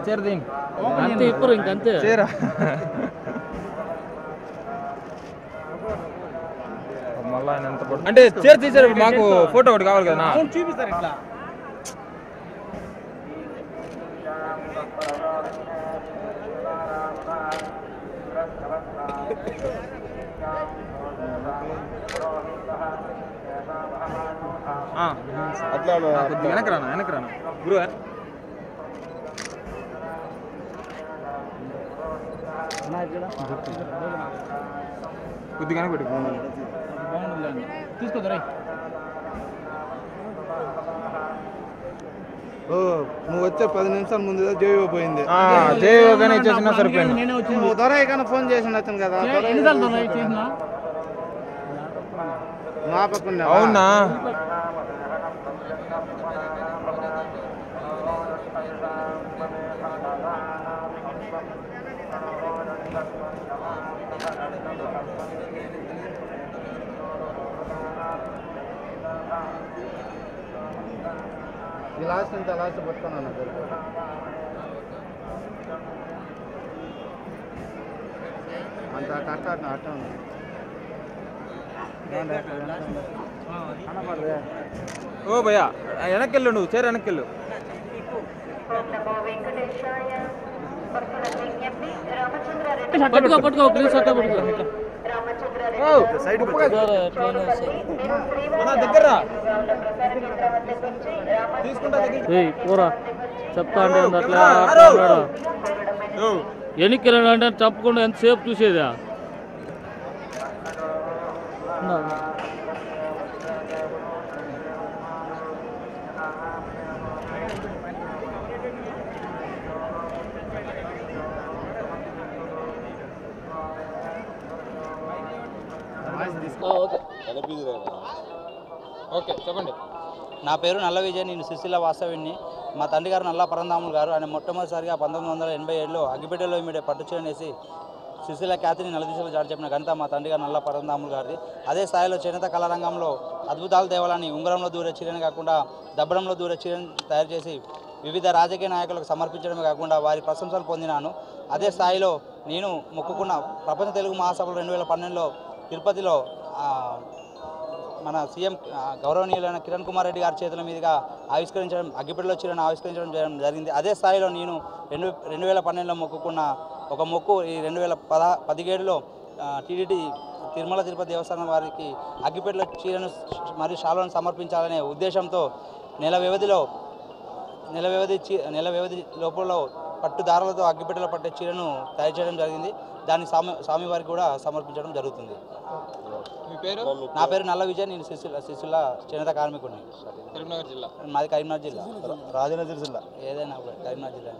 చీర దీని అంతే ఇప్పరు ఇంకంతే చీర. మళ్ళా ఆయన ఎంత పడు- అంటే చీర తీసారు మాకు ఫోటో ఒకటి కావాలి కదా చూపిస్తారు ఇట్లా. ఆ. ఆ, కొద్దిగా వెనక్కి పెట్టు ఓ నువ్వు వచ్చే పది నిమిషాల ముందు జైవ పోయింది. ఇచ్చేసినా సరిపోయింది. నువ్వు ఫోన్ చేసి వచ్చాను కదా. మా పక్కన అవునా? ఈ లాస్ట్ ఇంత లాస్ట్ పట్టుకున్నాను అంత కట్ట అట్ట ఓ భయ్యా వెనక్కి వెళ్ళు నువ్వు చీర వెనక్కి వెళ్ళు. పట్టుకో పట్టుకో ప్లీజ్ పట్టుకో. సైడ్ దగ్గర రా. తీసుకుంటా దగ్గర ఏయ్ పోరా. చెప్తా అంటే అట్లా? ఆ, అట్లా అరు. అన్నాడు. ఓ, ఎన్నికి అంటే తప్పకుండా ఎంతసేపు చూసేదా? ఓకే. చెప్పండి. నా పేరు నల్ల విజయ్ నేను సుశీల వాస్తవ్యుడిని మా తండ్రి గారు నల్ల పరంధాములు గారు. ఆయన మొట్టమొదటిసారిగా పంతొమ్మిది వందల ఎనభై ఏడులో అగ్గిపేటలో మీడే పట్టుచీరనేసి సుశీల ఖ్యాతిని నలుదిశలో చాటి చెప్పిన ఘనత మా తండ్రి గారు నల్ల పరంధాములు గారిది. అదే స్థాయిలో చేనేత కళారంగంలో అద్భుతాలు తేవాలని ఉంగరంలో దూరే చీరని కాకుండా దబ్బడంలో దూరే చీరని తయారు చేసి వివిధ రాజకీయ నాయకులకు సమర్పించడమే కాకుండా వారి ప్రశంసలు పొందినాను. అదే స్థాయిలో నేను మొక్కుకున్న ప్రపంచ తెలుగు మహాసభలు రెండు వేల పన్నెండులో తిరుపతిలో మన సీఎం గౌరవనీయులైన కిరణ్ కుమార్ రెడ్డి గారి చేతుల మీదుగా ఆవిష్కరించడం అగ్గిపెట్టలో చీరను ఆవిష్కరించడం చేయడం జరిగింది. అదే స్థాయిలో నేను రెండు రెండు వేల పన్నెండులో మొక్కుకున్న ఒక మొక్కు ఈ రెండు వేల పద పదిహేడులో టీడీటీ తిరుమల తిరుపతి దేవస్థానం వారికి అగ్గిపెట్టలో చీరను మరియు శాలువను సమర్పించాలనే ఉద్దేశంతో నెల వ్యవధిలో నెల వ్యవధి చీ నెల వ్యవధి లోపల పట్టు దారాలతో అగ్గిపెట్టెలో పట్టే చీరను తయారు చేయడం జరిగింది. దాన్ని స్వామి స్వామివారికి కూడా సమర్పించడం జరుగుతుంది. మీ పేరు? నా పేరు నల్ల విజయ్ నేను శిశుల శిశుల చేనేత కార్మికుడిని. కరీంనగర్ జిల్లా. మాది కరీంనగర్ జిల్లా. రాజనగర్ జిల్లా. ఏదైనా కరీంనగర్ జిల్లా.